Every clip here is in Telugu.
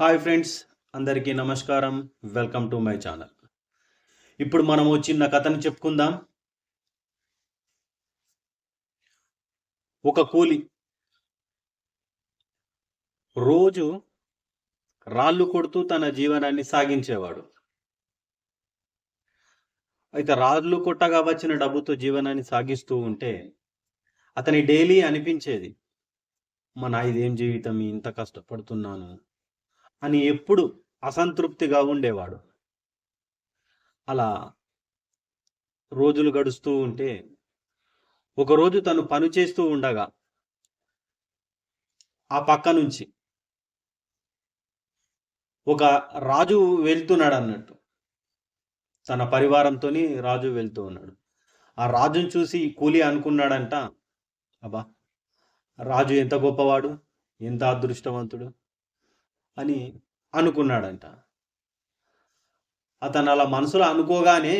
హాయ్ ఫ్రెండ్స్ అందరికీ నమస్కారం. Welcome to my channel. ఇప్పుడు మనము చిన్న కథను చెప్పుకుందాం. ఒక కూలి రోజు రాళ్ళు కొడుతూ తన జీవనాన్ని సాగించేవాడు. అయితే రాళ్ళు కొట్టగా వచ్చిన డబ్బుతో జీవనాన్ని సాగిస్తూ ఉంటే అతని డైలీ అనిపించేది మన ఇదేం జీవితం? ఇంత కష్టపడుతున్నాను. అని ఎప్పుడు అసంతృప్తిగా ఉండేవాడు. అలా రోజులు గడుస్తూ ఉంటే ఒకరోజు తను పని చేస్తూ ఉండగా ఆ పక్క నుంచి ఒక రాజు వెళ్తున్నాడు అన్నట్టు తన పరివారంతో రాజు వెళ్తూ ఉన్నాడు. ఆ రాజును చూసి కూలి అనుకున్నాడంట అబ్బా రాజు ఎంత గొప్పవాడు ఎంత అదృష్టవంతుడు అని అనుకున్నాడంట. అతను అలా మనసులో అనుకోగానే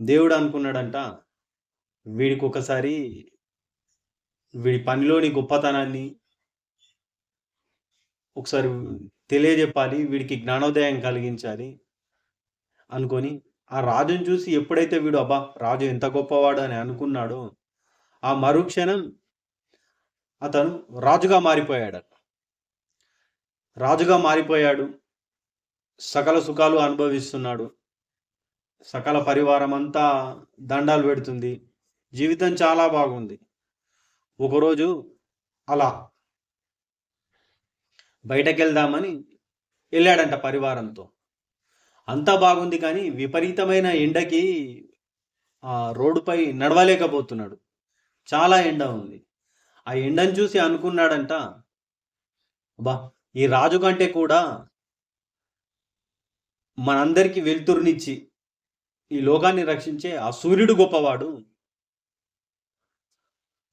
దేవుడు అనుకున్నాడంట వీడికి ఒకసారి వీడి పనిలోని గొప్పతనాన్ని ఒకసారి తెలియజెప్పాలి వీడికి జ్ఞానోదయం కలిగించాలి అనుకొని ఆ రాజుని చూసి ఎప్పుడైతే వీడు అబ్బా రాజు ఎంత గొప్పవాడు అని అనుకున్నాడో ఆ మరుక్షణం అతను రాజుగా మారిపోయాడు రాజుగా మారిపోయాడు. సకల సుఖాలు అనుభవిస్తున్నాడు. సకల పరివారం అంతా దండాలు పెడుతుంది. జీవితం చాలా బాగుంది. ఒకరోజు అలా బయటకు వెళ్దామని వెళ్ళాడంట పరివారంతో. అంతా బాగుంది కానీ విపరీతమైన ఎండకి ఆ రోడ్డుపై నడవలేకపోతున్నాడు. చాలా ఎండ ఉంది. ఆ ఎండను చూసి అనుకున్నాడంట బా ఈ రాజు కంటే కూడా మనందరికీ వెలుతురునిచ్చి ఈ లోకాన్ని రక్షించే ఆ సూర్యుడు గొప్పవాడు.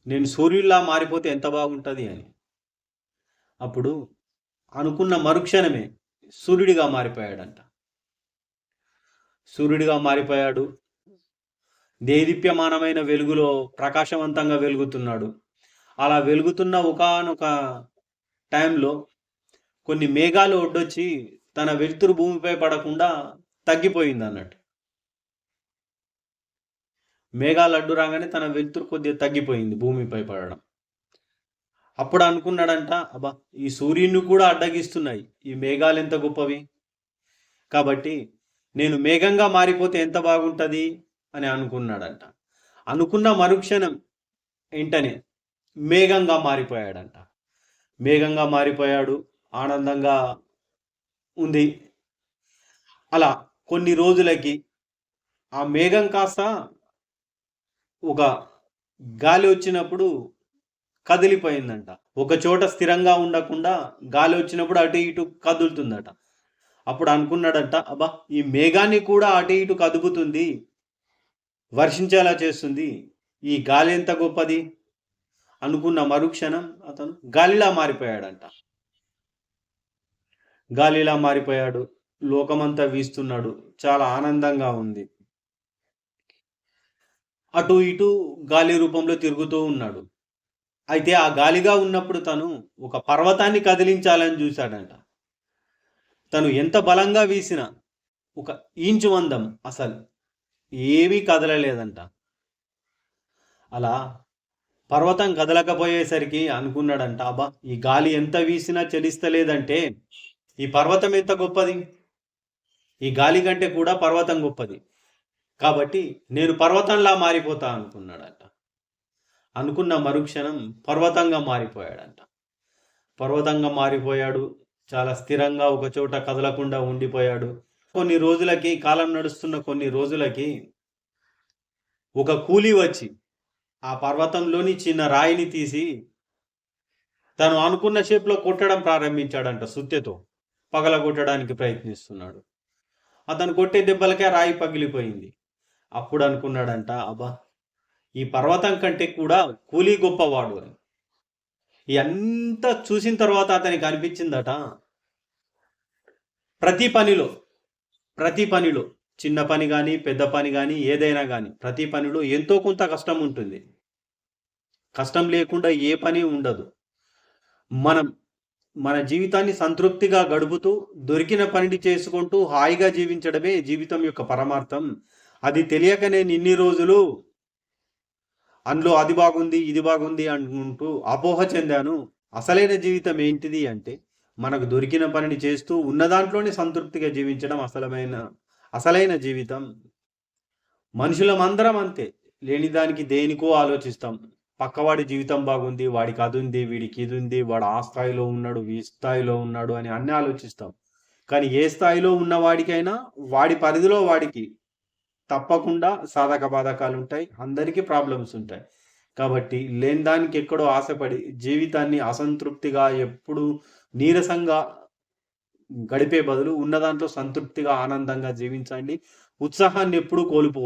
నేను సూర్యుడిలా మారిపోతే ఎంత బాగుంటుంది అని. అప్పుడు అనుకున్న మరుక్షణమే సూర్యుడిగా మారిపోయాడంట. సూర్యుడిగా మారిపోయాడు. దేదీప్యమానమైన వెలుగులో ప్రకాశవంతంగా వెలుగుతున్నాడు. అలా వెలుగుతున్న ఒకనొక టైంలో కొన్ని మేఘాలు ఒడ్డొచ్చి తన వెలుతురు భూమిపై పడకుండా తగ్గిపోయింది అన్నట్టు మేఘాలు అడ్డు రాగానే తన వెలుతురు కొద్దిగా తగ్గిపోయింది భూమిపై పడడం. అప్పుడు అనుకున్నాడంట అబ్బా ఈ సూర్యుని కూడా అడ్డగిస్తున్నాయి. ఈ మేఘాలు ఎంత గొప్పవి. కాబట్టి నేను మేఘంగా మారిపోతే ఎంత బాగుంటుంది? అని అనుకున్నాడంట. అనుకున్న మరుక్షణం వెంటనే మేఘంగా మారిపోయాడంట. మేఘంగా మారిపోయాడు. ఆనందంగా ఉంది. అలా కొన్ని రోజులకి ఆ మేఘం కాస్త ఒక గాలి వచ్చినప్పుడు కదిలిపోయిందంట. ఒక చోట స్థిరంగా ఉండకుండా గాలి వచ్చినప్పుడు అటు ఇటు కదులుతుందట. అప్పుడు అనుకున్నాడంట అబ్బా ఈ మేఘాన్ని కూడా అటు ఇటు కదుపుతుంది వర్షించేలా చేస్తుంది. ఈ గాలి ఎంత గొప్పది? అనుకున్న మరుక్షణం అతను గాలిలా మారిపోయాడంట. గాలిలా మారిపోయాడు. లోకమంతా వీస్తున్నాడు. చాలా ఆనందంగా ఉంది. అటు ఇటు గాలి రూపంలో తిరుగుతూ ఉన్నాడు. అయితే ఆ గాలిగా ఉన్నప్పుడు తను ఒక పర్వతాన్ని కదిలించాలని చూశాడంట. తను ఎంత బలంగా వీసినా? ఒక ఇంచు మందం అసలు. ఏమీ కదలలేదంట. అలా పర్వతం కదలకపోయేసరికి అనుకున్నాడంట అబ్బా ఈ గాలి ఎంత వీసినా చలిస్తలేదంటే ఈ పర్వతం ఎంత గొప్పది? ఈ గాలి కంటే కూడా పర్వతం గొప్పది. కాబట్టి నేను పర్వతంలా మారిపోతా అనుకున్నాడంట. అనుకున్న మరుక్షణం పర్వతంగా మారిపోయాడంట. పర్వతంగా మారిపోయాడు చాలా స్థిరంగా ఒక చోట కదలకుండా ఉండిపోయాడు. కొన్ని రోజులకి కాలం నడుస్తున్న కొన్ని రోజులకి ఒక కూలి వచ్చి ఆ పర్వతంలోని చిన్న రాయిని తీసి తను అనుకున్న షేప్లో కొట్టడం ప్రారంభించాడంట సుత్తెతో పగల కొట్టడానికి ప్రయత్నిస్తున్నాడు. అతను కొట్టే దెబ్బలకే రాయి పగిలిపోయింది. అప్పుడు అనుకున్నాడంట అబ్బా ఈ పర్వతం కంటే కూడా కూలీ గొప్పవాడు అని. ఎంత చూసిన తర్వాత అతనికి అనిపించిందట ప్రతి పనిలో ప్రతి పనిలో చిన్న పని కానీ పెద్ద పని కానీ ఏదైనా కానీ ప్రతి పనిలో ఎంతో కొంత కష్టం ఉంటుంది. కష్టం లేకుండా ఏ పని ఉండదు. మనం మన జీవితాన్ని సంతృప్తిగా గడుపుతూ దొరికిన పనిని చేసుకుంటూ హాయిగా జీవించడమే జీవితం యొక్క పరమార్థం. అది తెలియక నేను ఇన్ని రోజులు అందులో అది బాగుంది ఇది బాగుంది అనుకుంటూ అపోహ చెందాను. అసలైన జీవితం ఏంటిది అంటే మనకు దొరికిన పనిని చేస్తూ ఉన్న దాంట్లోనే సంతృప్తిగా జీవించడం అసలమైన అసలైన జీవితం. మనుషులమందరం అంతే లేని దానికి దేనికో ఆలోచిస్తాం. పక్కవాడి జీవితం బాగుంది వాడికి అది ఉంది వీడికి ఇది ఉంది వాడు ఆ స్థాయిలో ఉన్నాడు ఈ స్థాయిలో ఉన్నాడు అని అన్నీ ఆలోచిస్తాం. కానీ ఏ స్థాయిలో ఉన్న వాడికైనా వాడి పరిధిలో వాడికి తప్పకుండా సాధక బాధకాలు ఉంటాయి అందరికీ ప్రాబ్లమ్స్ ఉంటాయి. కాబట్టి లేని దానికి ఎక్కడో ఆశపడి జీవితాన్ని అసంతృప్తిగా ఎప్పుడు నీరసంగా గడిపే బదులు ఉన్న దాంట్లో సంతృప్తిగా ఆనందంగా జీవించండి. ఉత్సాహాన్ని ఎప్పుడూ కోల్పో